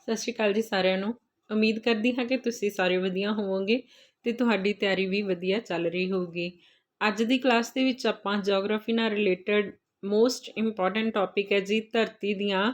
ਸਤਿ ਸ਼੍ਰੀ ਅਕਾਲ ਜੀ ਸਾਰਿਆਂ ਨੂੰ। ਉਮੀਦ ਕਰਦੀ ਹਾਂ ਕਿ ਤੁਸੀਂ ਸਾਰੇ ਵਧੀਆ ਹੋਵੋਗੇ ਤੇ ਤੁਹਾਡੀ ਤਿਆਰੀ ਵੀ ਵਧੀਆ ਚੱਲ ਰਹੀ ਹੋਊਗੀ। ਅੱਜ ਦੀ ਕਲਾਸ ਦੇ ਵਿੱਚ ਆਪਾਂ ਜੀਓਗ੍ਰਾਫੀ ਨਾਲ ਰਿਲੇਟਡ ਮੋਸਟ ਇੰਪੋਰਟੈਂਟ ਟੌਪਿਕ ਹੈ ਜੀ ਧਰਤੀ ਦੀਆਂ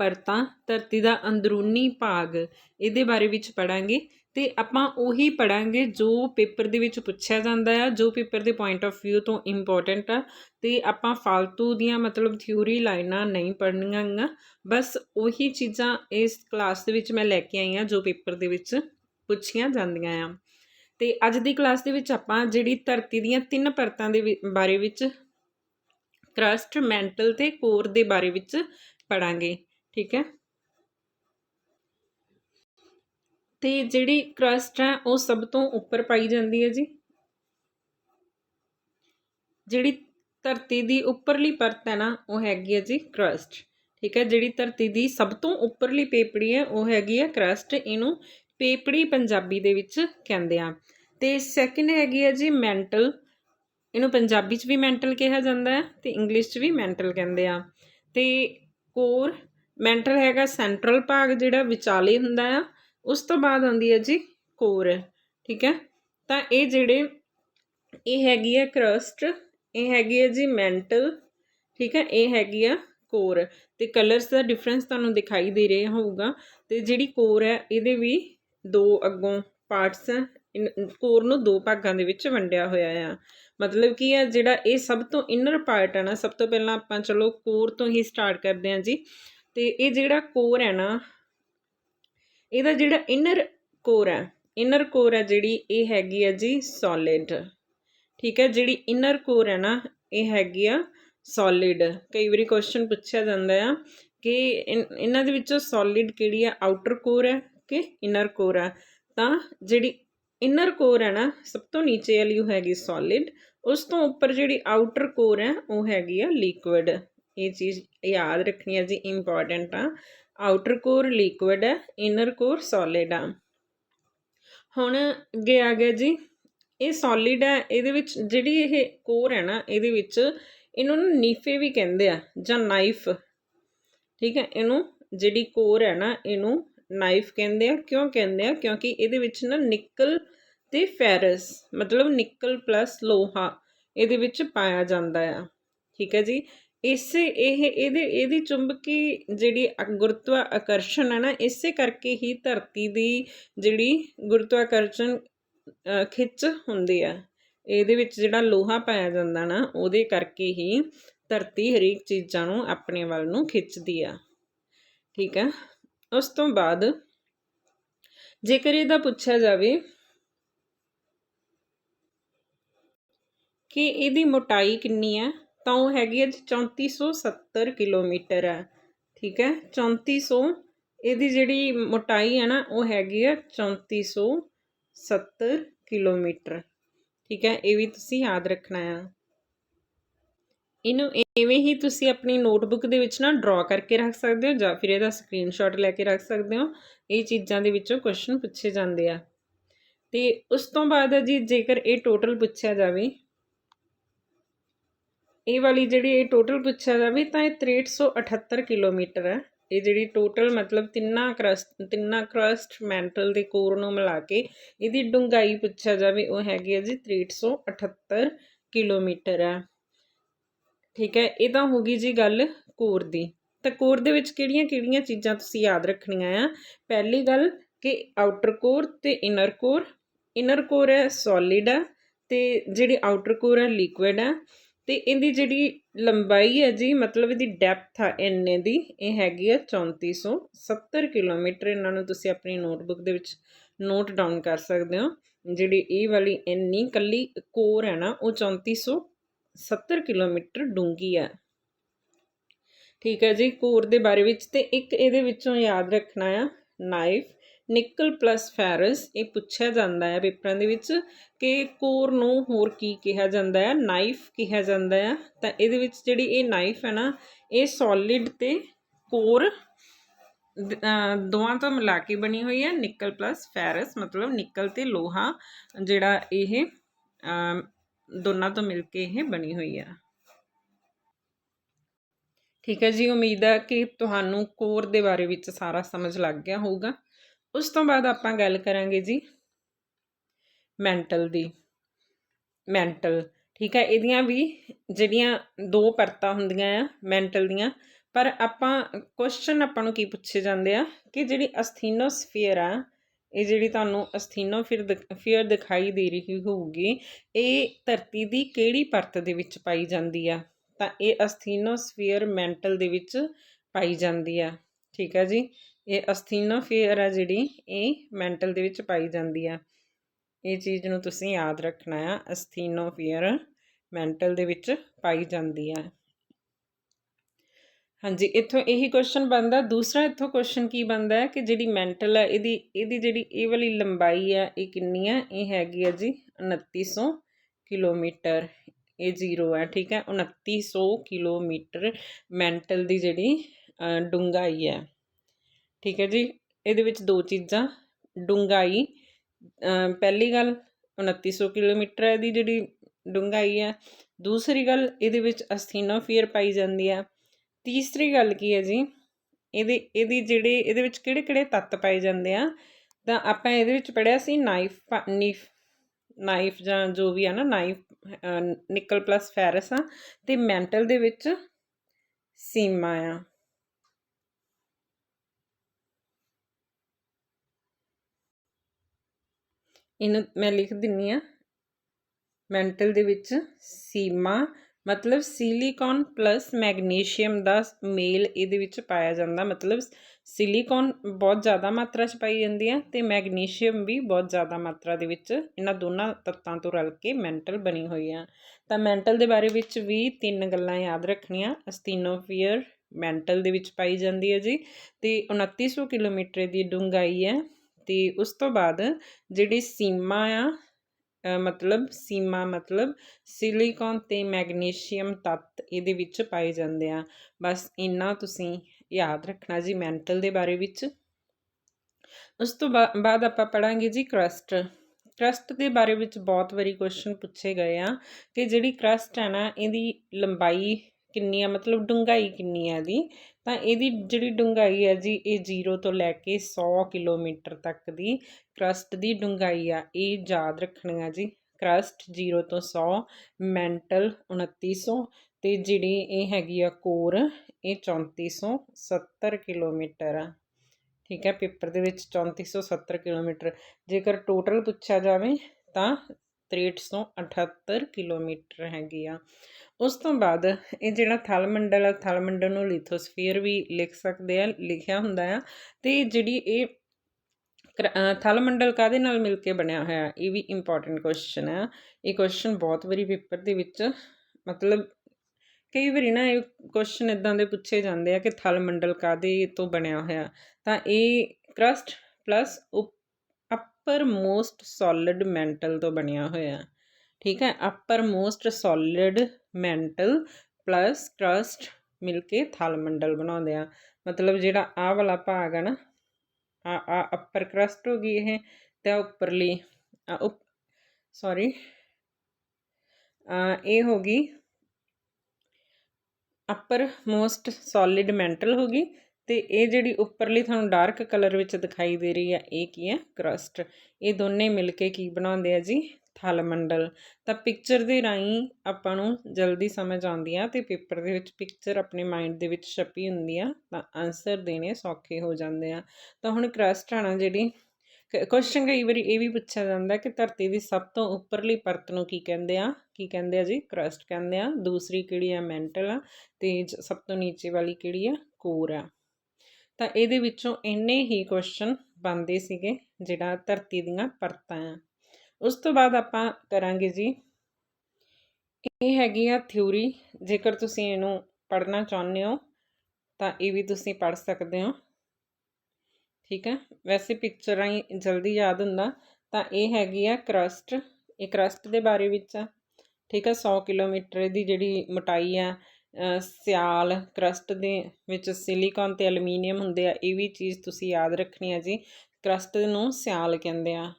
ਪਰਤਾਂ, ਧਰਤੀ ਦਾ ਅੰਦਰੂਨੀ ਭਾਗ। ਇਹਦੇ ਬਾਰੇ ਵਿੱਚ ਪੜਾਂਗੇ ਤੇ ਆਪਾਂ ਉਹੀ ਪੜਾਂਗੇ ਜੋ ਪੇਪਰ ਦੇ ਵਿੱਚ ਪੁੱਛਿਆ ਜਾਂਦਾ ਆ, ਜੋ ਪੇਪਰ ਦੇ ਪੁਆਇੰਟ ਆਫ View ਤੋਂ ਇੰਪੋਰਟੈਂਟ ਆ, ਤੇ ਆਪਾਂ ਫालतू ਦੀਆਂ ਮਤਲਬ ਥਿਊਰੀ ਲਾਈਨਾਂ ਨਹੀਂ ਪੜ੍ਹਨੀਆਂ ਗੀਆਂ। ਬਸ ਉਹੀ ਚੀਜ਼ਾਂ ਇਸ ਕਲਾਸ ਦੇ ਵਿੱਚ ਮੈਂ ਲੈ ਕੇ ਆਈ ਹਾਂ ਜੋ ਪੇਪਰ ਦੇ ਵਿੱਚ ਪੁੱਛੀਆਂ ਜਾਂਦੀਆਂ ਆ। ਤੇ ਅੱਜ ਦੀ ਕਲਾਸ ਦੇ ਵਿੱਚ ਆਪਾਂ ਜਿਹੜੀ ਧਰਤੀ ਦੀਆਂ ਤਿੰਨ ਪਰਤਾਂ ਦੇ ਵਿ- ਬਾਰੇ ਵਿੱਚ ਕਰਸਟ ਮੈਂਟਲ ਤੇ ਕੋਰ ਦੇ ਬਾਰੇ ਵਿੱਚ ਪੜਾਂਗੇ, ਠੀਕ ਹੈ? ਤੇ ਜਿਹੜੀ ਕਰਸਟ ਹੈ, ਉਹ ਸਭ ਤੋਂ ਉੱਪਰ ਪਾਈ ਜਾਂਦੀ ਹੈ ਜੀ। ਜਿਹੜੀ ਧਰਤੀ ਦੀ ਉੱਪਰਲੀ ਪਰਤ ਹੈ ਨਾ, ਉਹ ਹੈਗੀ ਹੈ ਜੀ ਕਰਸਟ ਠੀਕ ਹੈ, ਜਿਹੜੀ ਧਰਤੀ ਦੀ ਸਭ ਤੋਂ ਉੱਪਰਲੀ ਪੇਪੜੀ ਹੈ, ਉਹ ਹੈਗੀ ਹੈ ਕਰਸਟ ਇਹਨੂੰ ਪੇਪੜੀ ਪੰਜਾਬੀ ਦੇ ਵਿੱਚ ਕਹਿੰਦੇ ਆ। ਤੇ ਸੈਕਿੰਡ ਹੈਗੀ ਹੈ ਜੀ ਮੈਂਟਲ ਇਹਨੂੰ ਪੰਜਾਬੀ 'ਚ ਵੀ ਮੈਂਟਲ ਕਿਹਾ ਜਾਂਦਾ ਹੈ ਤੇ ਇੰਗਲਿਸ਼ 'ਚ ਵੀ ਮੈਂਟਲ ਕਹਿੰਦੇ ਆ। ਤੇ ਕੋਰ ਮੈਂਟਲ ਹੈਗਾ ਸੈਂਟਰਲ ਭਾਗ ਜਿਹੜਾ ਵਿਚਾਲੇ ਹੁੰਦਾ ਆ। ਉਸ ਤੋਂ ਬਾਅਦ ਆਉਂਦੀ ਹੈ ਜੀ ਕੋਰ, ਠੀਕ ਹੈ? ਤਾਂ ਇਹ ਜਿਹੜੇ, ਇਹ ਹੈਗੀ ਹੈ ਕਰਸਟ ਇਹ ਹੈਗੀ ਹੈ ਜੀ ਮੈਂਟਲ ਠੀਕ ਹੈ? ਇਹ ਹੈਗੀ ਆ ਕੋਰ। ਤੇ ਕਲਰਸ ਦਾ ਡਿਫਰੈਂਸ ਤੁਹਾਨੂੰ ਦਿਖਾਈ ਦੇ ਰਿਹਾ ਹੋਊਗਾ। ਤੇ ਜਿਹੜੀ ਕੋਰ ਹੈ, ਇਹਦੇ ਵੀ ਦੋ ਅੱਗੋਂ ਪਾਰਟਸ ਹੈ। ਕੋਰ ਨੂੰ ਦੋ ਭਾਗਾਂ ਦੇ ਵਿੱਚ ਵੰਡਿਆ ਹੋਇਆ ਆ। ਮਤਲਬ ਕੀ ਆ, ਜਿਹੜਾ ਇਹ ਸਭ ਤੋਂ ਇਨਰ ਪਾਰਟ ਹੈ ਨਾ, ਸਭ ਤੋਂ ਪਹਿਲਾਂ ਆਪਾਂ ਚਲੋ ਕੋਰ ਤੋਂ ਹੀ ਸਟਾਰਟ ਕਰਦੇ ਹਾਂ ਜੀ। ਤੇ ਇਹ ਜਿਹੜਾ ਕੋਰ ਹੈ ਨਾ ਇਹਦਾ ਜਿਹੜਾ ਇਨਰ ਕੋਰ ਹੈ ਇਨਰ ਕੋਰ ਹੈ ਜਿਹੜੀ ਇਹ ਹੈਗੀ ਆ ਜੀ ਸੋਲਿਡ ਠੀਕ ਹੈ? ਜਿਹੜੀ ਇਨਰ ਕੋਰ ਹੈ ਨਾ, ਇਹ ਹੈਗੀ ਆ ਸੋਲਿਡ ਕਈ ਵਾਰੀ ਕੁਐਸਚਨ ਪੁੱਛਿਆ ਜਾਂਦਾ ਆ ਕਿ ਇਨ- ਇਹਨਾਂ ਦੇ ਵਿੱਚੋਂ ਸੋਲਿਡ ਕਿਹੜੀ ਆ? ਆਊਟਰ ਕੋਰ ਹੈ ਕਿ ਇਨਰ ਕੋਰ ਹੈ ਤਾਂ ਜਿਹੜੀ ਇਨਰ ਕੋਰ ਹੈ ਨਾ, ਸਭ ਤੋਂ ਨੀਚੇ ਵਾਲੀ ਉਹ ਹੈਗੀ ਸੋਲਿਡ ਉਸ ਤੋਂ ਉੱਪਰ ਜਿਹੜੀ ਆਊਟਰ ਕੋਰ ਹੈ ਉਹ ਹੈਗੀ ਆ ਲਿਕੁਇਡ ਇਹ ਚੀਜ਼ ਯਾਦ ਰੱਖਣੀ ਹੈ ਜੀ ਇੰਪੋਰਟੈਂਟ ਆ। ਆਊਟਰ ਕੋਰ ਲਿਕੁਇਡ ਹੈ ਇਨਰ ਕੋਰ ਸੋਲਿਡ ਆ। ਹੁਣ ਅੱਗੇ ਆ ਗਿਆ ਜੀ। ਇਹ ਸੋਲਿਡ ਹੈ ਇਹਦੇ ਵਿੱਚ ਜਿਹੜੀ ਇਹ ਕੋਰ ਹੈ ਨਾ, ਇਹਦੇ ਵਿੱਚ ਇਹਨੂੰ ਨਾ ਨੀਫੇ ਵੀ ਕਹਿੰਦੇ ਆ, ਜਾਂ ਨਾਈਫ। ਠੀਕ ਹੈ, ਇਹਨੂੰ ਜਿਹੜੀ ਕੋਰ ਹੈ ਨਾ, ਇਹਨੂੰ ਨਾਈਫ ਕਹਿੰਦੇ ਆ। ਕਿਉਂ ਕਹਿੰਦੇ ਆ? ਕਿਉਂਕਿ ਇਹਦੇ ਵਿੱਚ ਨਾ ਨਿਕਲ ਤੇ ਫੈਰਸ, ਮਤਲਬ ਨਿਕਲ ਪਲੱਸ ਲੋਹਾ ਇਹਦੇ ਵਿੱਚ ਪਾਇਆ ਜਾਂਦਾ ਆ। ਠੀਕ ਹੈ ਜੀ। ਇਸੇ ਇਹ, ਇਹਦੇ, ਇਹਦੀ ਚੁੰਬਕੀ ਜਿਹੜੀ ਅ- ਗੁਰਤਵਾ ਆਕਰਸ਼ਣ ਹੈ ਨਾ, ਇਸੇ ਕਰਕੇ ਹੀ ਧਰਤੀ ਦੀ ਜਿਹੜੀ ਗੁਰਤਵਾਕਰਸ਼ਣ ਖਿੱਚ ਹੁੰਦੀ ਆ। ਇਹਦੇ ਵਿੱਚ ਜਿਹੜਾ ਲੋਹਾ ਪਾਇਆ ਜਾਂਦਾ ਨਾ, ਉਹਦੇ ਕਰਕੇ ਹੀ ਧਰਤੀ ਹਰੇਕ ਚੀਜ਼ਾਂ ਨੂੰ ਆਪਣੇ ਵੱਲ ਨੂੰ ਖਿੱਚਦੀ ਆ। ਠੀਕ ਆ? ਉਸ ਤੋਂ ਬਾਅਦ ਜੇਕਰ ਇਹਦਾ ਪੁੱਛਿਆ ਜਾਵੇ ਕਿ ਇਹਦੀ ਮੋਟਾਈ ਕਿੰਨੀ ਹੈ ਤਾਂ ਉਹ ਹੈਗੀ ਹੈ ਜੀ 3470 ਕਿਲੋਮੀਟਰ ਹੈ, ਠੀਕ ਹੈ? 3400 ਇਹਦੀ ਜਿਹੜੀ ਮੋਟਾਈ ਹੈ ਨਾ, ਉਹ ਹੈਗੀ ਹੈ 3470 ਕਿਲੋਮੀਟਰ, ਠੀਕ ਹੈ? ਇਹ ਵੀ ਤੁਸੀਂ ਯਾਦ ਰੱਖਣਾ ਆ। ਇਹਨੂੰ ਐਵੇਂ ਹੀ ਤੁਸੀਂ ਆਪਣੀ ਨੋਟਬੁੱਕ ਦੇ ਵਿੱਚ ਨਾ ਡਰਾ ਕਰਕੇ ਰੱਖ ਸਕਦੇ ਹੋ ਜਾਂ ਫਿਰ ਇਹਦਾ ਸਕਰੀਨਸ਼ਾਟ ਲੈ ਕੇ ਰੱਖ ਸਕਦੇ ਹੋ। ਇਹ ਚੀਜ਼ਾਂ ਦੇ ਵਿੱਚੋਂ ਕੁਐਸਚਨ ਪੁੱਛੇ ਜਾਂਦੇ ਆ। ਤੇ ਉਸ ਤੋਂ ਬਾਅਦ ਜੀ ਜੇਕਰ ਇਹ ਟੋਟਲ ਪੁੱਛਿਆ ਜਾਵੇ ਇਹ ਵਾਲੀ ਜਿਹੜੀ ਇਹ ਟੋਟਲ ਪੁੱਛਿਆ ਜਾਵੇ ਤਾਂ ਇਹ 6378 ਕਿਲੋਮੀਟਰ ਹੈ। ਇਹ ਜਿਹੜੀ ਟੋਟਲ ਮਤਲਬ ਤਿੰਨਾਂ ਕਰਸਟ ਤਿੰਨਾਂ ਕਰਸਟ ਮੈਂਟਲ ਦੇ ਕੋਰ ਨੂੰ ਮਿਲਾ ਕੇ ਇਹਦੀ ਡੂੰਘਾਈ ਪੁੱਛਿਆ ਜਾਵੇ, ਉਹ ਹੈਗੀ ਹੈ ਜੀ 6378 ਕਿਲੋਮੀਟਰ ਹੈ। ਠੀਕ ਹੈ, ਇਹ ਤਾਂ ਹੋ ਗਈ ਜੀ ਗੱਲ ਕੋਰ ਦੀ। ਤਾਂ ਕੋਰ ਦੇ ਵਿੱਚ ਕਿਹੜੀਆਂ-ਕਿਹੜੀਆਂ ਚੀਜ਼ਾਂ ਤੁਸੀਂ ਯਾਦ ਰੱਖਣੀਆਂ ਆ? ਪਹਿਲੀ ਗੱਲ ਕਿ ਆਊਟਰ ਕੋਰ ਤੇ ਇਨਰ ਕੋਰ ਇਨਰ ਕੋਰ ਹੈ ਸੋਲਿਡ ਹੈ ਤੇ ਜਿਹੜੀ ਆਊਟਰ ਕੋਰ ਹੈ ਲਿਕੁਇਡ ਹੈ। ਅਤੇ ਇਹਦੀ ਜਿਹੜੀ ਲੰਬਾਈ ਹੈ ਜੀ, ਮਤਲਬ ਇਹਦੀ ਡੈਪਥ ਆ ਇੰਨੇ ਦੀ, ਇਹ ਹੈਗੀ ਹੈ 3470 ਕਿਲੋਮੀਟਰ। ਇਹਨਾਂ ਨੂੰ ਤੁਸੀਂ ਆਪਣੀ ਨੋਟਬੁੱਕ ਦੇ ਵਿੱਚ ਨੋਟ ਡਾਊਨ ਕਰ ਸਕਦੇ ਹੋ। ਜਿਹੜੀ ਇਹ ਵਾਲੀ ਇੰਨੀ ਕੱਲੀ ਕੋਰ ਹੈ ਨਾ, ਉਹ 3470 ਕਿਲੋਮੀਟਰ ਡੂੰਘੀ ਹੈ ਠੀਕ ਹੈ ਜੀ ਕੋਰ ਦੇ ਬਾਰੇ ਵਿੱਚ ਤੇ ਇੱਕ ਇਹਦੇ ਵਿੱਚੋਂ ਯਾਦ ਰੱਖਣਾ ਆ ਨਾਈਫ ਨਿਕਲ ਪਲੱਸ ਫੈਰਸ, ਇਹ ਪੁੱਛਿਆ ਜਾਂਦਾ ਹੈ ਪੇਪਰਾਂ ਦੇ ਵਿੱਚ ਕਿ ਕੋਰ ਨੂੰ ਹੋਰ ਕੀ ਕਿਹਾ ਜਾਂਦਾ ਹੈ? ਨਾਈਫ ਕਿਹਾ ਜਾਂਦਾ ਹੈ। ਤਾਂ ਇਹਦੇ ਵਿੱਚ ਜਿਹੜੀ ਇਹ ਨਾਈਫ ਹੈ ਨਾ, ਇਹ ਸੋਲਿਡ ਤੇ ਕੋਰ ਦੋਵਾਂ ਤੋਂ ਮਿਲਾ ਕੇ ਬਣੀ ਹੋਈ ਹੈ, ਨਿਕਲ ਪਲੱਸ ਫੈਰਸ, ਮਤਲਬ ਨਿਕਲ ਤੇ ਲੋਹਾ, ਜਿਹੜਾ ਇਹ ਦੋਨਾਂ ਤੋਂ ਮਿਲ ਕੇ ਇਹ ਬਣੀ ਹੋਈ ਆ ਠੀਕ ਹੈ ਜੀ, ਉਮੀਦ ਹੈ ਕਿ ਤੁਹਾਨੂੰ ਕੋਰ ਦੇ ਬਾਰੇ ਵਿੱਚ ਸਾਰਾ ਸਮਝ ਲੱਗ ਗਿਆ ਹੋਊਗਾ। ਉਸ ਤੋਂ ਬਾਅਦ ਆਪਾਂ ਗੱਲ ਕਰਾਂਗੇ ਜੀ ਮੈਂਟਲ ਦੀ। ਮੈਂਟਲ, ਠੀਕ ਹੈ? ਇਹਦੀਆਂ ਵੀ ਜਿਹੜੀਆਂ ਦੋ ਪਰਤਾਂ ਹੁੰਦੀਆਂ ਆ, ਮੈਂਟਲ ਦੀਆਂ, ਪਰ ਆਪਾਂ ਕੁਐਸਚਨ ਆਪਾਂ ਨੂੰ ਕੀ ਪੁੱਛੇ ਜਾਂਦੇ ਆ ਕਿ ਜਿਹੜੀ ਅਸਥੀਨੋਸਫੀਅਰ ਆ, ਇਹ ਜਿਹੜੀ ਤੁਹਾਨੂੰ ਅਸਥੀਨੋਫੀਅਰ ਫੀਅਰ ਦਿਖਾਈ ਦੇ ਰਹੀ ਹੋਊਗੀ, ਇਹ ਧਰਤੀ ਦੀ ਕਿਹੜੀ ਪਰਤ ਦੇ ਵਿੱਚ ਪਾਈ ਜਾਂਦੀ ਆ? ਤਾਂ ਇਹ ਅਸਥੀਨੋਸਫੀਅਰ ਮੈਂਟਲ ਦੇ ਵਿੱਚ ਪਾਈ ਜਾਂਦੀ ਆ। ਠੀਕ ਹੈ ਜੀ? ਇਹ ਅਸਥੀਨੋਫੇਅਰ ਆ ਜਿਹੜੀ, ਇਹ ਮੈਂਟਲ ਦੇ ਵਿੱਚ ਪਾਈ ਜਾਂਦੀ ਆ। ਇਹ ਚੀਜ਼ ਨੂੰ ਤੁਸੀਂ ਯਾਦ ਰੱਖਣਾ ਆ ਅਸਥੀਨੋਫੇਅਰ ਮੈਂਟਲ ਦੇ ਵਿੱਚ ਪਾਈ ਜਾਂਦੀ ਆ। ਹਾਂਜੀ, ਇੱਥੋਂ ਇਹੀ ਕੁਐਸਚਨ ਬਣਦਾ। ਦੂਸਰਾ ਇੱਥੋਂ ਕੁਐਸਚਨ ਕੀ ਬਣਦਾ ਹੈ ਕਿ ਜਿਹੜੀ ਮੈਂਟਲ ਹੈ ਇਹਦੀ ਇਹਦੀ ਜਿਹੜੀ ਇਹ ਵਾਲੀ ਲੰਬਾਈ ਆ, ਇਹ ਕਿੰਨੀ ਆ? ਇਹ ਹੈਗੀ ਹੈ ਜੀ 2900 ਕਿਲੋਮੀਟਰ। ਇਹ ਜ਼ੀਰੋ ਹੈ ਠੀਕ ਹੈ? 2900 ਕਿਲੋਮੀਟਰ ਮੈਂਟਲ ਦੀ ਜਿਹੜੀ ਡੂੰਘਾਈ ਹੈ ਠੀਕ ਹੈ ਜੀ, ਇਹਦੇ ਵਿੱਚ ਦੋ ਚੀਜ਼ਾਂ, ਡੂੰਘਾਈ ਪਹਿਲੀ ਗੱਲ 2900 ਕਿਲੋਮੀਟਰ ਹੈ ਦੀ ਜਿਹੜੀ ਡੂੰਘਾਈ ਹੈ, ਦੂਸਰੀ ਗੱਲ ਇਹਦੇ ਵਿੱਚ ਅਸਥੀਨੋਫੀਅਰ ਪਾਈ ਜਾਂਦੀ ਹੈ, ਤੀਸਰੀ ਗੱਲ ਕੀ ਹੈ ਜੀ, ਇਹਦੇ, ਇਹਦੀ ਜਿਹੜੇ, ਇਹਦੇ ਵਿੱਚ ਕਿਹੜੇ ਕਿਹੜੇ ਤੱਤ ਪਾਏ ਜਾਂਦੇ ਆ, ਤਾਂ ਆਪਾਂ ਇਹਦੇ ਵਿੱਚ ਪੜਿਆ ਸੀ ਨਾਈਫ, ਨੀਫ, ਨਾਈਫ ਜਾਂ ਜੋ ਵੀ ਆ ਨਾ, ਨਾਈਫ ਨਿਕਲ ਪਲੱਸ ਫੈਰਸ ਆ, ਤੇ ਮੈਂਟਲ ਦੇ ਵਿੱਚ ਸੀਮਾ ਆ। ਇਹਨੂੰ ਮੈਂ ਲਿਖ ਦਿੰਨੀ ਆ। ਮੈਂਟਲ ਦੇ ਵਿੱਚ ਸੀਮਾ, ਮਤਲਬ ਸਿਲੀਕਨ ਪਲੱਸ ਮੈਗਨੀਸ਼ੀਅਮ ਦਾ ਮੇਲ ਇਹਦੇ ਵਿੱਚ ਪਾਇਆ ਜਾਂਦਾ। ਮਤਲਬ ਸਿਲੀਕਨ ਬਹੁਤ ਜ਼ਿਆਦਾ ਮਾਤਰਾ 'ਚ ਪਾਈ ਜਾਂਦੀ ਹੈ ਤੇ ਮੈਗਨੀਸ਼ੀਅਮ ਵੀ ਬਹੁਤ ਜ਼ਿਆਦਾ ਮਾਤਰਾ ਦੇ ਵਿੱਚ ਇਹਨਾਂ ਦੋਨਾਂ ਤੱਤਾਂ ਤੋਂ ਰਲ ਕੇ ਮੈਂਟਲ ਬਣੀ ਹੋਈ ਆ। ਤਾਂ ਮੈਂਟਲ ਦੇ ਬਾਰੇ ਵਿੱਚ ਵੀ ਤਿੰਨ ਗੱਲਾਂ ਯਾਦ ਰੱਖਣੀਆਂ। ਅਸਟੀਨੋਫੀਅਰ ਮੈਂਟਲ ਦੇ ਵਿੱਚ ਪਾਈ ਜਾਂਦੀ ਹੈ ਜੀ ਤੇ 2900 ਕਿਲੋਮੀਟਰ ਦੀ ਡੂੰਘਾਈ ਹੈ ਤੇ ਉਸ ਤੋਂ ਬਾਅਦ ਜਿਹੜੀ ਸੀਮਾ ਆ ਮਤਲਬ ਸੀਮਾ ਮਤਲਬ ਸਿਲੀਕਨ ਤੇ ਮੈਗਨੀਸ਼ੀਅਮ ਤੱਤ ਇਹਦੇ ਵਿੱਚ ਪਾਏ ਜਾਂਦੇ ਆ। ਬਸ ਇੰਨਾ ਤੁਸੀਂ ਯਾਦ ਰੱਖਣਾ ਜੀ ਮੈਂਟਲ ਦੇ ਬਾਰੇ ਵਿੱਚ। ਉਸ ਤੋਂ ਬਾਅਦ ਆਪਾਂ ਪੜਾਂਗੇ ਜੀ ਕਰਸਟ। ਕਰਸਟ ਦੇ ਬਾਰੇ ਵਿੱਚ ਬਹੁਤ ਵਾਰੀ ਕੁਐਸਚਨ ਪੁੱਛੇ ਗਏ ਆ ਕਿ ਜਿਹੜੀ ਕਰਸਟ ਹੈ ਨਾ, ਇਹਦੀ ਲੰਬਾਈ ਕਿੰਨੀ ਆ, ਮਤਲਬ ਡੂੰਘਾਈ ਕਿੰਨੀ ਆ ਦੀ ਤਾਂ ਇਹਦੀ ਜਿਹੜੀ ਡੂੰਘਾਈ ਹੈ ਜੀ, ਇਹ 0 ਤੋਂ ਲੈ ਕੇ 100 ਕਿਲੋਮੀਟਰ ਤੱਕ ਦੀ ਕਰਸਟ ਦੀ ਡੂੰਘਾਈ ਆ, ਇਹ ਯਾਦ ਰੱਖਣੀ ਆ ਜੀ। ਕਰਸਟ 0 ਤੋਂ 100 ਮੈਂਟਲ 2900 ਤੇ ਜਿਹੜੀ ਇਹ ਹੈਗੀ ਆ ਕੋਰ ਇਹ 3470 ਕਿਲੋਮੀਟਰ ਆ। ਠੀਕ ਹੈ, ਪੇਪਰ ਦੇ ਵਿੱਚ 3470 ਕਿਲੋਮੀਟਰ। ਜੇਕਰ ਟੋਟਲ ਪੁੱਛਿਆ ਜਾਵੇ ਤਾਂ 6378 ਕਿਲੋਮੀਟਰ ਹੈਗੀ ਆ। ਉਸ ਤੋਂ ਬਾਅਦ ਇਹ ਜਿਹੜਾ ਥਲ ਮੰਡਲ ਹੈ ਥਲ ਮੰਡਲ ਨੂੰ ਲਿਥੋਸਫੀਅਰ ਵੀ ਲਿਖ ਸਕਦੇ ਆ, ਲਿਖਿਆ ਹੁੰਦਾ ਆ ਤੇ ਜਿਹੜੀ ਇਹ ਥਲ ਮੰਡਲ ਕਾਦੇ ਨਾਲ ਮਿਲ ਕੇ ਬਣਿਆ ਹੋਇਆ, ਇਹ ਵੀ ਇੰਪੋਰਟੈਂਟ ਕੁਐਸਚਨ ਆ। ਇਹ ਕੁਐਸਚਨ ਬਹੁਤ ਵਾਰੀ ਪੇਪਰ ਦੇ ਵਿੱਚ ਮਤਲਬ ਕਈ ਵਾਰੀ ਨਾ ਇਹ ਕੁਐਸਚਨ ਇਦਾਂ ਦੇ ਪੁੱਛੇ ਜਾਂਦੇ ਆ ਕਿ ਥਲ ਮੰਡਲ ਕਾਦੇ ਤੋਂ ਬਣਿਆ ਹੋਇਆ। ਤਾਂ ਇਹ crust plus uppermost solid mantle ਤੋਂ ਬਣਿਆ ਹੋਇਆ। ਠੀਕ ਹੈ uppermost solid mantle plus crust ਮਿਲ ਕੇ ਥਲ ਮੰਡਲ ਬਣਾਉਂਦੇ ਆ। ਮਤਲਬ ਜਿਹੜਾ ਆਹ ਵਾਲਾ ਭਾਗ ਆ ਨਾ ਆ ਆ ਅਪਰ ਕਰਸਟ ਹੋ ਗਈ ਇਹ ਤੇ ਉੱਪਰਲੀ ਸੌਰੀ ਇਹ ਹੋ ਗਈ ਅਪਰ ਮੋਸਟ ਸੋਲਿਡ ਮੈਂਟਲ ਹੋ ਗਈ ਤੇ ਇਹ ਜਿਹੜੀ ਉੱਪਰਲੀ ਤੁਹਾਨੂੰ ਡਾਰਕ ਕਲਰ ਵਿੱਚ ਦਿਖਾਈ ਦੇ ਰਹੀ ਹੈ ਇਹ ਕੀ ਹੈ ਕਰਸਟ ਇਹ ਦੋਨੇ ਮਿਲ ਕੇ ਕੀ ਬਣਾਉਂਦੇ ਆ ਜੀ? ਥਲ ਮੰਡਲ ਤਾਂ ਪਿਕਚਰ ਦੇ ਰਾਹੀਂ ਆਪਾਂ ਨੂੰ ਜਲਦੀ ਸਮਝ ਆਉਂਦੀ ਆ ਤੇ ਪੇਪਰ ਦੇ ਵਿੱਚ ਪਿਕਚਰ ਆਪਣੇ ਮਾਈਂਡ ਦੇ ਵਿੱਚ ਛਪੀ ਹੁੰਦੀ ਆ, ਤਾਂ ਆਨਸਰ ਦੇਣੇ ਸੌਖੇ ਹੋ ਜਾਂਦੇ ਆ। ਤਾਂ ਹੁਣ ਕਰਸਟ ਆਣਾ ਜਿਹੜੀ ਕੁਐਸਚਨ ਕਈ ਵਾਰੀ ਇਹ ਵੀ ਪੁੱਛਿਆ ਜਾਂਦਾ ਕਿ ਧਰਤੀ ਦੀ ਸਭ ਤੋਂ ਉੱਪਰਲੀ ਪਰਤ ਨੂੰ ਕੀ ਕਹਿੰਦੇ ਆ? ਕੀ ਕਹਿੰਦੇ ਆ ਜੀ? ਕਰਸਟ ਕਹਿੰਦੇ ਆ। ਦੂਸਰੀ ਕਿਹੜੀ ਆ? ਮੈਂਟਲ ਆ। ਤੇ ਸਭ ਤੋਂ ਨੀਚੇ ਵਾਲੀ ਕਿਹੜੀ ਆ? ਕੋਰ ਆ। ਤਾਂ ਇਹਦੇ ਵਿੱਚੋਂ ਇੰਨੇ ਹੀ ਕੁਐਸਚਨ ਬੰਦੇ ਸੀਗੇ, ਜਿਹੜਾ ਧਰਤੀ ਦੀਆਂ ਪਰਤਾਂ ਆ। ਉਸ ਤੋਂ ਬਾਅਦ ਆਪਾਂ ਕਰਾਂਗੇ ਜੀ। ਇਹ ਹੈਗੀ ਆ ਥਿਊਰੀ। ਜੇਕਰ ਤੁਸੀਂ ਇਹਨੂੰ ਪੜ੍ਹਨਾ ਚਾਹੁੰਦੇ ਹੋ, ਤਾਂ ਇਹ ਵੀ ਤੁਸੀਂ ਪੜ੍ਹ ਸਕਦੇ ਹੋ। ਠੀਕ ਹੈ। ਵੈਸੇ ਪਿਕਚਰਾਂ ਹੀ ਜਲਦੀ ਯਾਦ ਹੁੰਦਾ, ਤਾਂ ਇਹ ਹੈਗੀ ਆ ਕਰਸਟ ਇਹ ਕਰਸਟ ਦੇ ਬਾਰੇ ਵਿੱਚ ਆ। ਠੀਕ ਹੈ। 100 ਕਿਲੋਮੀਟਰ ਦੀ ਜਿਹੜੀ ਮੋਟਾਈ ਆ ਸਿਆਲ ਕਰਸਟ ਦੇ ਵਿੱਚ ਸਿਲੀਕਨ ਤੇ ਐਲੂਮੀਨੀਅਮ ਹੁੰਦੇ ਆ, ਇਹ ਵੀ ਚੀਜ਼ ਤੁਸੀਂ ਯਾਦ ਰੱਖਣੀ ਆ ਜੀ। ਕਰਸਟ ਨੂੰ ਸਿਆਲ ਕਹਿੰਦੇ ਆ।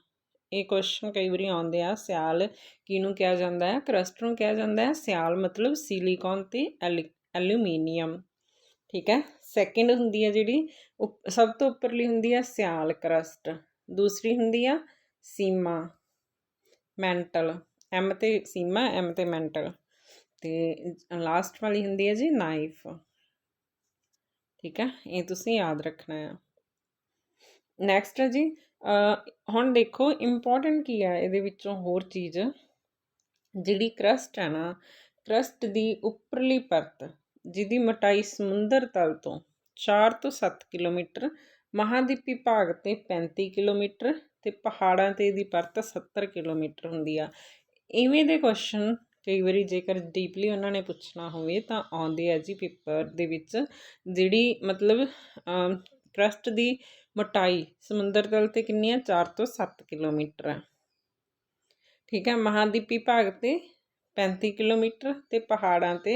ਇਹ ਕੁਐਸਚਨ ਕਈ ਵਾਰੀ ਆਉਂਦੇ ਆ, ਸਿਆਲ ਕਿਹਨੂੰ ਕਿਹਾ ਜਾਂਦਾ ਹੈ? ਕਰਸਟ ਨੂੰ ਕਿਹਾ ਜਾਂਦਾ ਹੈ। ਸਿਆਲ ਮਤਲਬ ਸਿਲੀਕਨ ਤੇ ਐਲੂਮੀਨੀਅਮ ਠੀਕ ਹੈ? ਸੈਕਿੰਡ ਹੁੰਦੀ ਹੈ ਜਿਹੜੀ, ਉਪ- ਸਭ ਤੋਂ ਉੱਪਰਲੀ ਹੁੰਦੀ ਆ ਸਿਆਲ ਕਰਸਟ ਦੂਸਰੀ ਹੁੰਦੀ ਆ ਸੀਮਾ ਮੈਂਟਲ ਐਮ ਤੇ ਸੀਮਾ ਐਮ ਤੇ ਮੈਂਟਲ ਤੇ ਲਾਸਟ ਵਾਲੀ ਹੁੰਦੀ ਹੈ ਜੀ ਨਾਈਫ ਠੀਕ ਹੈ? ਇਹ ਤੁਸੀਂ ਯਾਦ ਰੱਖਣਾ ਹੈ ਨੈਕਸਟ ਹੈ ਜੀ ਹੁਣ ਦੇਖੋ ਇੰਪੋਰਟੈਂਟ ਕੀ ਆ ਇਹਦੇ ਵਿੱਚੋਂ ਹੋਰ ਚੀਜ਼, ਜਿਹੜੀ ਕਰਸਟ ਹੈ ਨਾ ਕਰਸਟ ਦੀ ਉੱਪਰਲੀ ਪਰਤ, ਜਿਹਦੀ ਮੋਟਾਈ ਸਮੁੰਦਰ ਤਲ ਤੋਂ 4 ਤੋਂ 7 ਕਿਲੋਮੀਟਰ, ਮਹਾਦੀਪੀ ਭਾਗ ਤੇ 35 ਕਿਲੋਮੀਟਰ ਤੇ ਪਹਾੜਾਂ ਤੇ ਇਹਦੀ ਪਰਤ 70 ਕਿਲੋਮੀਟਰ ਹੁੰਦੀ ਆ। ਇਵੇਂ ਦੇ ਕੁਐਸਚਨ ਕਈ ਵਾਰੀ ਜੇਕਰ ਡੀਪਲੀ ਉਹਨਾਂ ਨੇ ਪੁੱਛਣਾ ਹੋਵੇ ਤਾਂ ਆਉਂਦੇ ਆ ਜੀ ਪੇਪਰ ਦੇ ਵਿੱਚ, ਜਿਹੜੀ ਮਤਲਬ ਕਰਸਟ ਦੀ ਮੋਟਾਈ ਸਮੁੰਦਰ ਤਲ ਤੇ ਕਿੰਨੀ ਆ 4 ਤੋਂ 7 ਕਿਲੋਮੀਟਰ ਹੈ। ਠੀਕ ਹੈ, ਮਹਾਦੀਪੀ ਭਾਗ ਤੇ 35 ਕਿਲੋਮੀਟਰ ਤੇ ਪਹਾੜਾਂ ਤੇ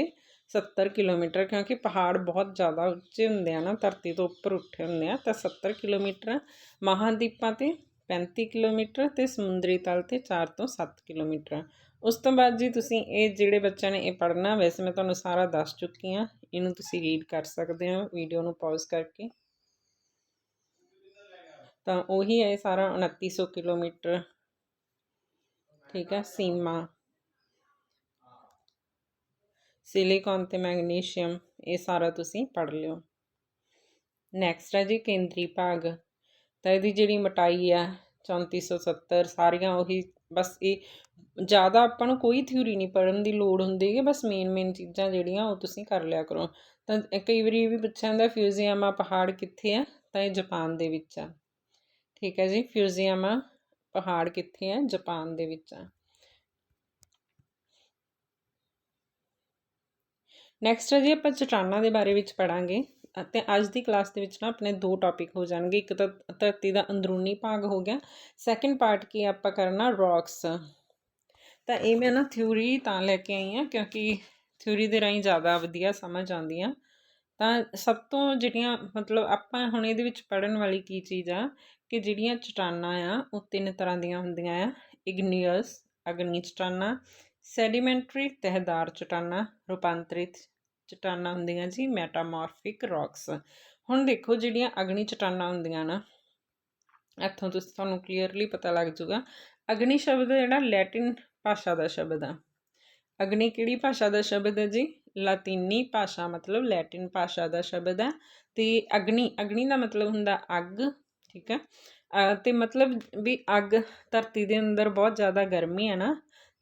70 ਕਿਲੋਮੀਟਰ, ਕਿਉਂਕਿ ਪਹਾੜ ਬਹੁਤ ਜ਼ਿਆਦਾ ਉੱਚੇ ਹੁੰਦੇ ਆ ਨਾ, ਧਰਤੀ ਤੋਂ ਉੱਪਰ ਉੱਠੇ ਹੁੰਦੇ ਆ, ਤਾਂ 70 ਕਿਲੋਮੀਟਰ ਮਹਾਦੀਪਾਂ ਤੇ 35 ਕਿਲੋਮੀਟਰ ਤੇ ਸਮੁੰਦਰੀ ਤਲ ਤੇ 4 ਤੋਂ 7 ਕਿਲੋਮੀਟਰ ਉਸ ਤੋਂ ਬਾਅਦ ਜੀ ਤੁਸੀਂ ਇਹ ਜਿਹੜੇ ਬੱਚਿਆਂ ਨੇ ਇਹ ਪੜ੍ਹਨਾ, ਵੈਸੇ ਮੈਂ ਤੁਹਾਨੂੰ ਸਾਰਾ ਦੱਸ ਚੁੱਕੀ ਹਾਂ, ਇਹਨੂੰ ਤੁਸੀਂ ਰੀਡ ਕਰ ਸਕਦੇ ਹੋ ਵੀਡੀਓ ਨੂੰ ਪੌਜ਼ ਕਰਕੇ। ਤਾਂ ਉਹੀ ਹੈ ਸਾਰਾ 2900 ਕਿਲੋਮੀਟਰ। ਠੀਕ ਹੈ, ਸੀਮਾ। ਸਿਲੀਕਾਨ ਤੇ ਮੈਗਨੀਸ਼ੀਅਮ, ਇਹ ਸਾਰਾ ਤੁਸੀਂ ਪੜ੍ਹ ਲਿਓ। ਨੈਕਸਟ ਹੈ ਜੀ, ਕੇਂਦਰੀ ਭਾਗ। ਤਾਂ ਇਹਦੀ ਜਿਹੜੀ ਮੋਟਾਈ ਆ 3470 ਸਾਰੀਆਂ ਉਹੀ ਬਸ ਇਹ ਜ਼ਿਆਦਾ ਆਪਾਂ ਨੂੰ ਕੋਈ ਥਿਊਰੀ ਨਹੀਂ ਪੜਨ ਦੀ ਲੋੜ ਹੁੰਦੀ ਹੈ ਬਸ ਮੇਨ ਮੇਨ ਚੀਜ਼ਾਂ ਜਿਹੜੀਆਂ ਉਹ ਤੁਸੀਂ ਕਰ ਲਿਆ ਕਰੋ। ਤਾਂ ਕਈ ਵਾਰੀ ਇਹ ਵੀ ਪੁੱਛਿਆ ਜਾਂਦਾ, ਫਿਊਜ਼ੀਆਮਾ ਪਹਾੜ ਕਿੱਥੇ ਆ? ਤਾਂ ਇਹ ਜਾਪਾਨ ਦੇ ਵਿੱਚ ਆ। ਠੀਕ ਹੈ ਜੀ ਫਿਊਜ਼ੀਆਮਾ ਪਹਾੜ ਕਿੱਥੇ ਆ? ਜਾਪਾਨ ਦੇ ਵਿੱਚ ਆ। ਨੈਕਸਟ ਹੈ ਜੀ, ਆਪਾਂ ਚਟਾਨਾਂ ਦੇ ਬਾਰੇ ਵਿੱਚ ਪੜਾਂਗੇ ਅਤੇ ਅੱਜ ਦੀ ਕਲਾਸ ਦੇ ਵਿੱਚ ਨਾ ਆਪਣੇ ਦੋ ਟੌਪਿਕ ਹੋ ਜਾਣਗੇ। ਇੱਕ ਤਾਂ ਧਰਤੀ ਦਾ ਅੰਦਰੂਨੀ ਭਾਗ ਹੋ ਗਿਆ। ਸੈਕੰਡ ਪਾਰਟ ਕੀ ਆਪਾਂ ਕਰਨਾ ਰੌਕਸ ਤਾਂ ਇਹ ਮੈਂ ਨਾ ਥਿਊਰੀ ਤਾਂ ਲੈ ਕੇ ਆਈ ਹਾਂ, ਕਿਉਂਕਿ ਥਿਊਰੀ ਦੇ ਰਾਹੀਂ ਜ਼ਿਆਦਾ ਵਧੀਆ ਸਮਝ ਆਉਂਦੀ ਆ। ਤਾਂ ਸਭ ਤੋਂ ਜਿਹੜੀਆਂ ਮਤਲਬ ਆਪਾਂ ਹੁਣ ਇਹਦੇ ਵਿੱਚ ਪੜਨ ਵਾਲੀ ਕੀ ਚੀਜ਼ ਆ? ਕਿ ਜਿਹੜੀਆਂ ਚਟਾਨਾਂ ਆ, ਉਹ ਤਿੰਨ ਤਰ੍ਹਾਂ ਦੀਆਂ ਹੁੰਦੀਆਂ ਆ। ਇਗਨੀਅਸ ਅਗਨੀ ਚਟਾਨਾਂ, ਸੈਡੀਮੈਂਟਰੀ ਤਹਿਦਾਰ ਚਟਾਨਾਂ, ਰੂਪਾਂਤਰਿਤ ਚਟਾਨਾਂ ਹੁੰਦੀਆਂ ਜੀ, ਮੈਟਾਮੋਰਫਿਕ ਰੌਕਸ। ਹੁਣ ਦੇਖੋ ਜਿਹੜੀਆਂ ਅਗਨੀ ਚਟਾਨਾਂ ਹੁੰਦੀਆਂ ਨਾ, ਇੱਥੋਂ ਤੁਸੀਂ ਤੁਹਾਨੂੰ ਕਲੀਅਰਲੀ ਪਤਾ ਲੱਗ ਜਾਊਗਾ। ਅਗਨੀ ਸ਼ਬਦ ਜਿਹੜਾ ਲੈਟਿਨ ਭਾਸ਼ਾ ਦਾ ਸ਼ਬਦ ਆ। ਅਗਨੀ ਕਿਹੜੀ ਭਾਸ਼ਾ ਦਾ ਸ਼ਬਦ ਹੈ ਜੀ? ਲਾਤੀਨੀ ਭਾਸ਼ਾ ਮਤਲਬ ਲੈਟਿਨ ਭਾਸ਼ਾ ਦਾ ਸ਼ਬਦ ਹੈ ਤੇ ਅਗਨੀ ਅਗਨੀ ਦਾ ਮਤਲਬ ਹੁੰਦਾ ਅੱਗ ਠੀਕ ਹੈ? ਤੇ ਮਤਲਬ ਵੀ ਅੱਗ ਧਰਤੀ ਦੇ ਅੰਦਰ ਬਹੁਤ ਜ਼ਿਆਦਾ ਗਰਮੀ ਹੈ ਨਾ,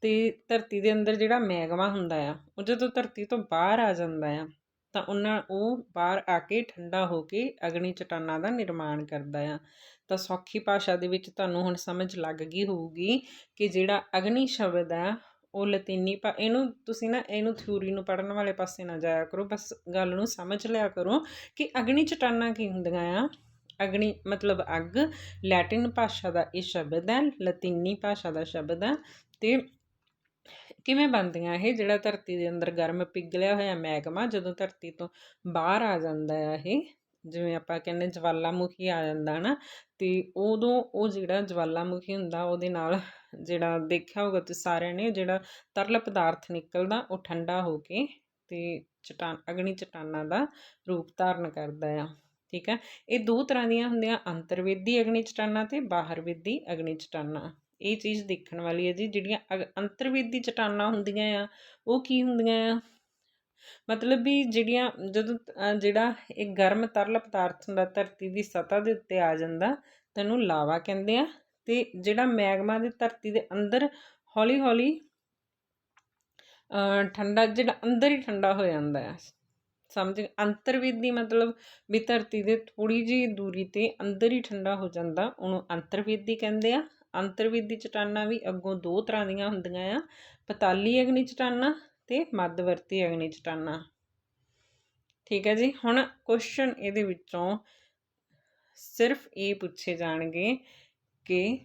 ਤੇ ਧਰਤੀ ਦੇ ਅੰਦਰ ਜਿਹੜਾ ਮੈਗਮਾ ਹੁੰਦਾ ਆ, ਉਹ ਜਦੋਂ ਧਰਤੀ ਤੋਂ ਬਾਹਰ ਆ ਜਾਂਦਾ ਆ, ਤਾਂ ਉਹਨਾਂ ਉਹ ਬਾਹਰ ਆ ਕੇ ਠੰਡਾ ਹੋ ਕੇ ਅਗਨੀ ਚਟਾਨਾਂ ਦਾ ਨਿਰਮਾਣ ਕਰਦਾ ਆ। ਤਾਂ ਸੌਖੀ ਭਾਸ਼ਾ ਦੇ ਵਿੱਚ ਤੁਹਾਨੂੰ ਹੁਣ ਸਮਝ ਲੱਗ ਗਈ ਹੋਊਗੀ ਕਿ ਜਿਹੜਾ ਅਗਨੀ ਸ਼ਬਦ ਆ, ਉਹ ਲਤੀਨੀ ਪਾ ਇਹਨੂੰ ਤੁਸੀਂ ਨਾ ਇਹਨੂੰ ਥਿਊਰੀ ਨੂੰ ਪੜਨ ਵਾਲੇ ਪਾਸੇ ਨਾ ਜਾਇਆ ਕਰੋ, ਬਸ ਗੱਲ ਨੂੰ ਸਮਝ ਲਿਆ ਕਰੋ ਕਿ ਅਗਨੀ ਚਟਾਨਾਂ ਕੀ ਹੁੰਦੀਆਂ ਆ ਅਗਨੀ ਮਤਲਬ ਅੱਗ, ਲੈਟਿਨ ਭਾਸ਼ਾ ਦਾ ਇਹ ਸ਼ਬਦ ਹੈ, ਲਤੀਨੀ ਭਾਸ਼ਾ ਦਾ ਸ਼ਬਦ ਹੈ, ਤੇ ਕਿਵੇਂ ਬਣਦੀਆਂ ਇਹ? ਜਿਹੜਾ ਧਰਤੀ ਦੇ ਅੰਦਰ ਗਰਮ ਪਿਘਲਿਆ ਹੋਇਆ ਮੈਗਮਾ ਜਦੋਂ ਧਰਤੀ ਤੋਂ ਬਾਹਰ ਆ ਜਾਂਦਾ ਹੈ ਇਹ, ਜਿਵੇਂ ਆਪਾਂ ਕਹਿੰਦੇ ਜਵਾਲਾਮੁਖੀ ਆ ਜਾਂਦਾ ਨਾ ਤੇ ਉਦੋਂ ਉਹ ਜਿਹੜਾ ਜਵਾਲਾਮੁਖੀ ਹੁੰਦਾ, ਉਹਦੇ ਨਾਲ ਜਿਹੜਾ ਦੇਖਿਆ ਹੋਗਾ ਤੁਸੀਂ ਸਾਰਿਆਂ ਨੇ, ਜਿਹੜਾ ਤਰਲ ਪਦਾਰਥ ਨਿਕਲਦਾ, ਉਹ ਠੰਡਾ ਹੋ ਕੇ ਤੇ ਚਟਾਨ ਅਗਨੀ ਚਟਾਨਾਂ ਦਾ ਰੂਪ ਧਾਰਨ ਕਰਦਾ ਆ। ਠੀਕ ਹੈ? ਇਹ ਦੋ ਤਰ੍ਹਾਂ ਦੀਆਂ ਹੁੰਦੀਆਂ, ਅੰਤਰਵੇਦੀ ਅਗਨੀ ਚਟਾਨਾਂ ਤੇ ਬਾਹਰਵੇਦੀ ਅਗਨੀ ਚਟਾਨਾਂ ਇਹ ਚੀਜ਼ ਦੇਖਣ ਵਾਲੀ ਹੈ ਜੀ, ਜਿਹੜੀਆਂ ਅੰਤਰਵੇਦੀ ਚਟਾਨਾਂ ਹੁੰਦੀਆਂ ਆ, ਉਹ ਕੀ ਹੁੰਦੀਆਂ ਆ? ਮਤਲਬ ਵੀ ਜਿਹੜੀਆਂ ਜਦੋਂ ਜਿਹੜਾ ਇਹ ਗਰਮ ਤਰਲ ਪਦਾਰਥ ਹੁੰਦਾ, ਧਰਤੀ ਦੀ ਸਤਹ ਦੇ ਉੱਤੇ ਆ ਜਾਂਦਾ, ਤੈਨੂੰ ਲਾਵਾ ਕਹਿੰਦੇ ਆ। ਤੇ ਜਿਹੜਾ ਮੈਗਮਾ ਦੇ ਧਰਤੀ ਦੇ ਅੰਦਰ ਹੌਲੀ ਹੌਲੀ ਠੰਡਾ, ਜਿਹੜਾ ਅੰਦਰ ਹੀ ਠੰਡਾ ਹੋ ਜਾਂਦਾ ਹੈ ਸਮਝ ਅੰਤਰਵੇਦੀ ਮਤਲਬ ਵੀ ਧਰਤੀ ਦੇ ਥੋੜੀ ਜਿਹੀ ਦੂਰੀ ਤੇ ਅੰਦਰ ਹੀ ਠੰਡਾ ਹੋ ਜਾਂਦਾ, ਉਹਨੂੰ ਅੰਤਰਵੇਦੀ ਕਹਿੰਦੇ ਆ। ਅੰਤਰਵੇਦੀ ਚਟਾਨਾਂ ਵੀ ਅੱਗੋਂ ਦੋ ਤਰ੍ਹਾਂ ਦੀਆਂ ਹੁੰਦੀਆਂ ਆ, ਪਤਾਲੀ ਅਗਨੀ ਚਟਾਨਾਂ ਤੇ ਮੱਧਵਰਤੀ ਅਗਨੀ ਚਟਾਨਾਂ। ਠੀਕ ਹੈ ਜੀ, ਹੁਣ ਕੁਐਸਚਨ ਇਹਦੇ ਵਿੱਚੋਂ ਸਿਰਫ ਇਹ ਪੁੱਛੇ ਜਾਣਗੇ ਕਿ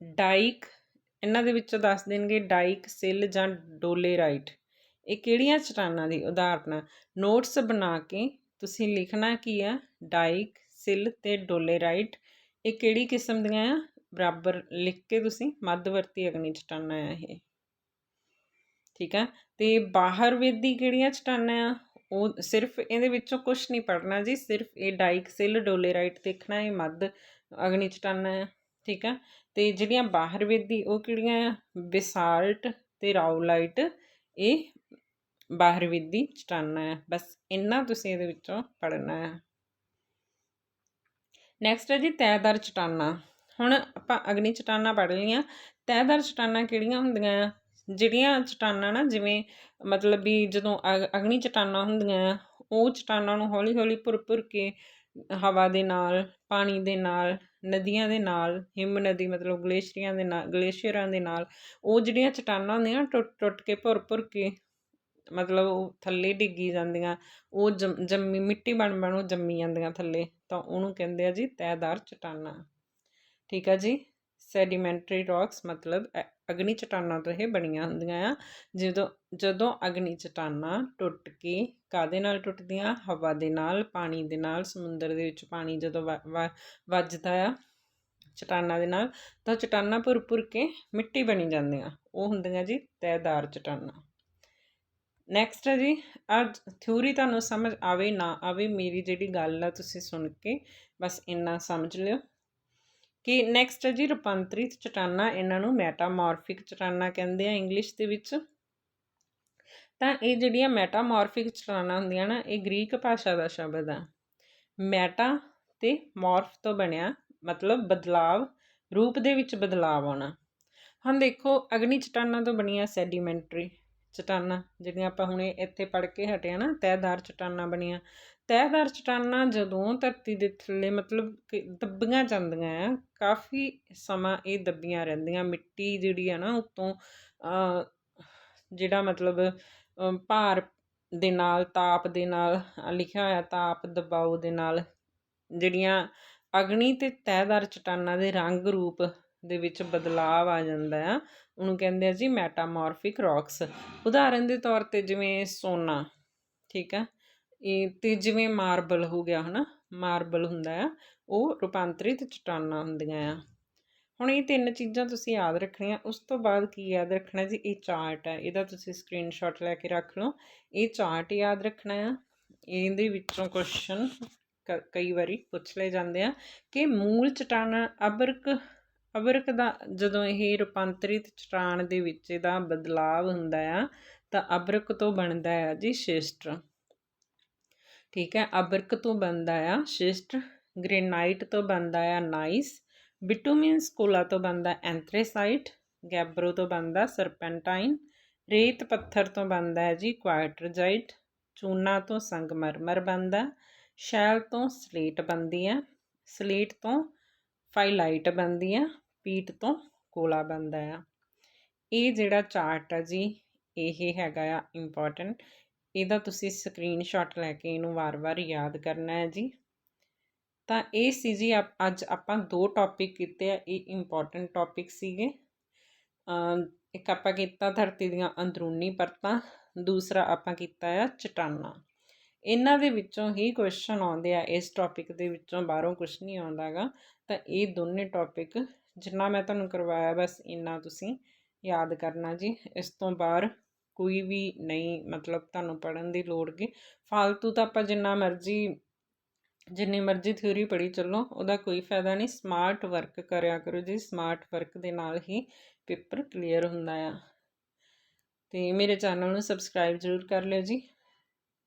ਡਾਈਕ ਇਹਨਾਂ ਦੇ ਵਿੱਚੋਂ ਦੱਸ ਦੇਣਗੇ ਡਾਈਕ ਸਿਲ ਜਾਂ ਡੋਲੇਰਾਈਟ। ਇਹ ਕਿਹੜੀਆਂ ਚਟਾਨਾਂ ਦੀ ਉਦਾਹਰਨਾਂ ਨੋਟਸ ਬਣਾ ਕੇ ਤੁਸੀਂ ਲਿਖਣਾ ਕੀ ਆ? ਡਾਈਕ ਸਿਲ ਤੇ ਡੋਲੇਰਾਈਟ ਇਹ ਕਿਹੜੀ ਕਿਸਮ ਦੀਆਂ ਆ? ਬਰਾਬਰ ਲਿਖ ਕੇ ਤੁਸੀਂ ਮੱਧਵਰਤੀ ਅਗਨੀ ਚਟਾਨਾਂ ਆ ਇਹ। ਠੀਕ ਆ? ਤੇ ਬਾਹਰ ਵੇਦੀ ਕਿਹੜੀਆਂ ਚਟਾਨਾਂ ਆ? ਉਹ ਸਿਰਫ ਇਹਦੇ ਵਿੱਚੋਂ ਕੁਝ ਨਹੀਂ ਪੜਨਾ ਜੀ, ਸਿਰਫ ਇਹ ਡਾਈਕ ਡਾਈਕਸਿਲ ਡੋਲੇਰਾਈਟ ਦੇਖਣਾ ਇਹ ਮੱਧ ਅਗਨੀ ਚਟਾਨਾਂ ਆ। ਠੀਕ ਆ? ਤੇ ਜਿਹੜੀਆਂ ਬਾਹਰ ਵੇਦੀ ਉਹ ਕਿਹੜੀਆਂ ਆ? ਬਿਸਾਲਟ ਤੇ ਰਾਉਲਾਈਟ ਇਹ ਬਾਹਰ ਵੇਦੀ ਚਟਾਨਾਂ ਆ ਬਸ ਇੰਨਾ ਤੁਸੀਂ ਇਹਦੇ ਵਿੱਚੋਂ ਪੜਨਾ ਹੈ। ਨੈਕਸਟ ਹੈ ਜੀ ਤੈਦਾਰ ਚਟਾਨਾਂ ਹੁਣ ਆਪਾਂ ਅਗਨੀ ਚਟਾਨਾਂ ਪੜ੍ਹ ਲਈਆਂ। ਤੈਦਾਰ ਚਟਾਨਾਂ ਕਿਹੜੀਆਂ ਹੁੰਦੀਆਂ ਆ? ਜਿਹੜੀਆਂ ਚਟਾਨਾਂ ਨਾ, ਜਿਵੇਂ ਮਤਲਬ ਵੀ ਜਦੋਂ ਅਗ- ਅਗਨੀ ਚਟਾਨਾਂ ਹੁੰਦੀਆਂ ਆ, ਉਹ ਚਟਾਨਾਂ ਨੂੰ ਹੌਲੀ ਹੌਲੀ ਭੁਰ ਭੁਰ ਕੇ ਹਵਾ ਦੇ ਨਾਲ, ਪਾਣੀ ਦੇ ਨਾਲ, ਨਦੀਆਂ ਦੇ ਨਾਲ, ਹਿਮ ਨਦੀ ਮਤਲਬ ਗਲੇਸ਼ੀਅਰਾਂ ਦੇ ਨਾਲ, ਗਲੇਸ਼ੀਅਰਾਂ ਦੇ ਨਾਲ, ਉਹ ਜਿਹੜੀਆਂ ਚਟਾਨਾਂ ਹੁੰਦੀਆਂ ਟੁੱਟ ਟੁੱਟ ਕੇ, ਭੁਰ ਭੁਰ ਕੇ ਮਤਲਬ ਉਹ ਥੱਲੇ ਡਿੱਗੀ ਜਾਂਦੀਆਂ, ਉਹ ਜੰਮ- ਜੰਮੀ, ਮਿੱਟੀ ਬਣ ਬਣ ਉਹ ਜੰਮੀ ਜਾਂਦੀਆਂ ਥੱਲੇ, ਤਾਂ ਉਹਨੂੰ ਕਹਿੰਦੇ ਆ ਜੀ ਤੈਦਾਰ ਚਟਾਨਾਂ। ਠੀਕ ਆ ਜੀ? ਸੈਡੀਮੈਂਟਰੀ ਰੌਕਸ ਮਤਲਬ ਅ- ਅਗਨੀ ਚਟਾਨਾਂ ਤੋਂ ਇਹ ਬਣੀਆਂ ਹੁੰਦੀਆਂ ਆ। ਜਦੋਂ ਜਦੋਂ ਅਗਨੀ ਚਟਾਨਾਂ ਟੁੱਟ ਕੇ ਕਾਦੇ ਨਾਲ ਟੁੱਟਦੀਆਂ? ਹਵਾ ਦੇ ਨਾਲ, ਪਾਣੀ ਦੇ ਨਾਲ, ਸਮੁੰਦਰ ਦੇ ਵਿੱਚ ਪਾਣੀ ਜਦੋਂ ਵ- ਵ- ਵੱਜਦਾ ਆ ਚਟਾਨਾਂ ਦੇ ਨਾਲ, ਤਾਂ ਚਟਾਨਾਂ ਭੁਰ ਭੁਰ ਕੇ ਮਿੱਟੀ ਬਣੀ ਜਾਂਦੀਆਂ। ਉਹ ਹੁੰਦੀਆਂ ਜੀ ਤੈਦਾਰ ਚਟਾਨਾਂ। ਨੈਕਸਟ ਹੈ ਜੀ ਅੱਜ ਥਿਊਰੀ ਤੁਹਾਨੂੰ ਸਮਝ ਆਵੇ ਨਾ ਆਵੇ, ਮੇਰੀ ਜਿਹੜੀ ਗੱਲ ਆ ਤੁਸੀਂ ਸੁਣ ਕੇ ਬਸ ਇੰਨਾ ਸਮਝ ਲਿਓ। ਕਿ ਨੈਕਸਟ ਹੈ ਜੀ, ਰੂਪਾਂਤਰਿਤ ਚਟਾਨਾਂ, ਇਹਨਾਂ ਨੂੰ ਮੈਟਾਮੋਰਫਿਕ ਚਟਾਨਾਂ ਕਹਿੰਦੇ ਆ ਇੰਗਲਿਸ਼ ਦੇ ਵਿੱਚ। ਤਾਂ ਇਹ ਜਿਹੜੀਆਂ ਮੈਟਾਮੋਰਫਿਕ ਚਟਾਨਾਂ ਹੁੰਦੀਆਂ ਨਾ, ਇਹ ਗ੍ਰੀਕ ਭਾਸ਼ਾ ਦਾ ਸ਼ਬਦ ਆ। ਮੈਟਾ ਤੇ ਮੋਰਫ ਤੋਂ ਬਣਿਆ, ਮਤਲਬ ਬਦਲਾਵ, ਰੂਪ ਦੇ ਵਿੱਚ ਬਦਲਾਵ ਆਉਣਾ। ਹੁਣ ਦੇਖੋ, ਅਗਨੀ ਚਟਾਨਾਂ ਤੋਂ ਬਣੀਆਂ ਸੈਡੀਮੈਂਟਰੀ। ਚਟਾਨਾਂ ਜਿਹੜੀਆਂ ਆਪਾਂ ਹੁਣੇ ਇੱਥੇ ਪੜ੍ਹ ਕੇ ਹਟੇ ਆ ਨਾ ਤੈਦਾਰ ਚਟਾਨਾਂ ਬਣੀਆਂ। ਤੈਦਾਰ ਚਟਾਨਾਂ ਜਦੋਂ ਧਰਤੀ ਦੇ ਥੱਲੇ ਮਤਲਬ ਦੱਬੀਆਂ ਜਾਂਦੀਆਂ ਆ ਕਾਫੀ ਸਮਾਂ ਇਹ ਦੱਬੀਆਂ ਰਹਿੰਦੀਆਂ। ਮਿੱਟੀ ਜਿਹੜੀ ਆ ਨਾ ਉਤੋਂ ਜਿਹੜਾ ਮਤਲਬ ਅ, ਭਾਰ ਦੇ ਨਾਲ ਤਾਪ ਦੇ ਨਾਲ ਲਿਖਿਆ ਹੋਇਆ ਤਾਪ ਦਬਾਓ ਦੇ ਨਾਲ ਜਿਹੜੀਆਂ ਅਗਨੀ ਤੇ ਤੈਦਾਰ ਚਟਾਨਾਂ ਦੇ ਰੰਗ ਰੂਪ ਦੇ ਵਿੱਚ ਬਦਲਾਵ ਆ ਜਾਂਦਾ ਆ। ਉਹਨੂੰ ਕਹਿੰਦੇ ਆ ਜੀ ਮੈਟਾਮੋਰਫਿਕ ਰੌਕਸ ਉਦਾਹਰਨ ਦੇ ਤੌਰ ਤੇ ਜਿਵੇਂ ਸੋਨਾ, ਠੀਕ ਆ? ਇਹ ਤੇ ਜਿਵੇਂ ਮਾਰਬਲ ਹੋ ਗਿਆ, ਹਨਾ? ਮਾਰਬਲ ਹੁੰਦਾ ਆ, ਉਹ ਰੂਪਾਂਤਰਿਤ ਚਟਾਨਾਂ ਹੁੰਦੀਆਂ ਆ। ਹੁਣ ਇਹ ਤਿੰਨ ਚੀਜ਼ਾਂ ਤੁਸੀਂ ਯਾਦ ਰੱਖਣੀਆਂ, ਉਸ ਤੋਂ ਬਾਅਦ ਕੀ ਯਾਦ ਰੱਖਣਾ ਜੀ? ਇਹ ਚਾਰਟ ਹੈ ਇਹਦਾ ਤੁਸੀਂ ਸਕਰੀਨਸ਼ਾਟ ਲੈ ਕੇ ਰੱਖ ਲਓ। ਇਹ ਚਾਰਟ ਯਾਦ ਰੱਖਣਾ ਆ। ਇਹਦੇ ਵਿੱਚੋਂ ਕੁਐਸਚਨ ਕਈ ਵਾਰੀ ਪੁੱਛ ਲਏ ਜਾਂਦੇ ਆ ਕਿ ਮੂਲ ਚਟਾਨ ਅਬਰਕ ਅਬਰਕ ਦਾ ਜਦੋਂ ਇਹ ਰੂਪਾਂਤਰਿਤ ਚਟਾਨ ਦੇ ਵਿੱਚ ਇਹਦਾ ਬਦਲਾਵ ਹੁੰਦਾ ਆ, ਤਾਂ ਅਬਰਕ ਤੋਂ ਬਣਦਾ ਆ ਜੀ ਸ਼ਿਸਟ। ਠੀਕ ਹੈ ਅਬਰਕ ਤੋਂ ਬਣਦਾ ਆ ਸ਼ਿਸਟ, ਗ੍ਰੇਨਾਈਟ ਤੋਂ ਬਣਦਾ ਆ ਨਾਈਸ ਬਿਟੂਮਿਨ ਸਕੋਲਾ ਤੋਂ ਬਣਦਾ ਐਂਥ੍ਰੇਸਾਈਟ, ਗੈਬਰੋ ਤੋਂ ਬਣਦਾ ਸਰਪੈਂਟਾਈਨ, ਰੇਤ ਪੱਥਰ ਤੋਂ ਬਣਦਾ ਹੈ ਜੀ ਕੁਆਟਰਜਾਈਟ, ਚੂਨਾ ਤੋਂ ਸੰਗਮਰਮਰ ਬਣਦਾ, ਸ਼ੈਲ ਤੋਂ ਸਲੇਟ ਬਣਦੀ ਹੈ ਸਲੇਟ ਤੋਂ ਫਾਈਲਾਈਟ ਬਣਦੀ ਆ ਪੀਟ ਤੋਂ ਕੋਲਾ ਬਣਦਾ ਆ। ਇਹ ਜਿਹੜਾ ਚਾਰਟ ਆ ਜੀ, ਇਹ ਹੈਗਾ ਆ ਇੰਪੋਰਟੈਂਟ ਇਹਦਾ ਤੁਸੀਂ ਸਕਰੀਨਸ਼ਾਟ ਲੈ ਕੇ ਇਹਨੂੰ ਵਾਰ-ਵਾਰ ਯਾਦ ਕਰਨਾ ਹੈ ਜੀ। ਤਾਂ ਇਹ ਸੀ ਜੀ ਅੱਜ ਆਪਾਂ ਦੋ ਟੌਪਿਕ ਕੀਤੇ ਆ, ਇਹ ਇੰਪੋਰਟੈਂਟ ਟੌਪਿਕ ਸੀਗੇ। ਇੱਕ ਆਪਾਂ ਕੀਤਾ ਧਰਤੀ ਦੀਆਂ ਅੰਦਰੂਨੀ ਪਰਤਾਂ, ਦੂਸਰਾ ਆਪਾਂ ਕੀਤਾ ਆ ਚਟਾਨਾਂ। ਇਹਨਾਂ ਦੇ ਵਿੱਚੋਂ ਹੀ ਕੁਐਸਚਨ ਆਉਂਦੇ ਆ, ਇਸ ਟੌਪਿਕ ਦੇ ਵਿੱਚੋਂ ਬਾਹਰੋਂ ਕੁਝ ਨਹੀਂ ਆਉਂਦਾਗਾ ਤਾਂ ਇਹ ਦੋਨੇ ਟੌਪਿਕ ਜਿੰਨਾ ਮੈਂ ਤੁਹਾਨੂੰ ਕਰਵਾਇਆ, ਬਸ ਇੰਨਾ ਤੁਸੀਂ ਯਾਦ ਕਰਨਾ ਜੀ। ਇਸ ਤੋਂ ਬਾਹਰ ਕੋਈ ਵੀ ਨਹੀਂ, ਮਤਲਬ ਤੁਹਾਨੂੰ ਪੜਨ ਦੀ ਲੋੜ ਗੀ। ਫालतू ਤਾਂ ਆਪਾਂ ਜਿੰਨਾ ਮਰਜ਼ੀ, ਜਿੰਨੀ ਮਰਜ਼ੀ ਥਿਊਰੀ ਪੜ੍ਹੀ ਚੱਲੋ, ਉਹਦਾ ਕੋਈ ਫਾਇਦਾ ਨਹੀਂ। ਸਮਾਰਟ ਵਰਕ ਕਰਿਆ ਕਰੋ ਜੀ। ਸਮਾਰਟ ਵਰਕ ਦੇ ਨਾਲ ਹੀ ਪੇਪਰ ਕਲੀਅਰ ਹੁੰਦਾ ਆ। ਤੇ ਮੇਰੇ ਚੈਨਲ ਨੂੰ ਸਬਸਕ੍ਰਾਈਬ ਜ਼ਰੂਰ ਕਰ ਲਿਓ ਜੀ।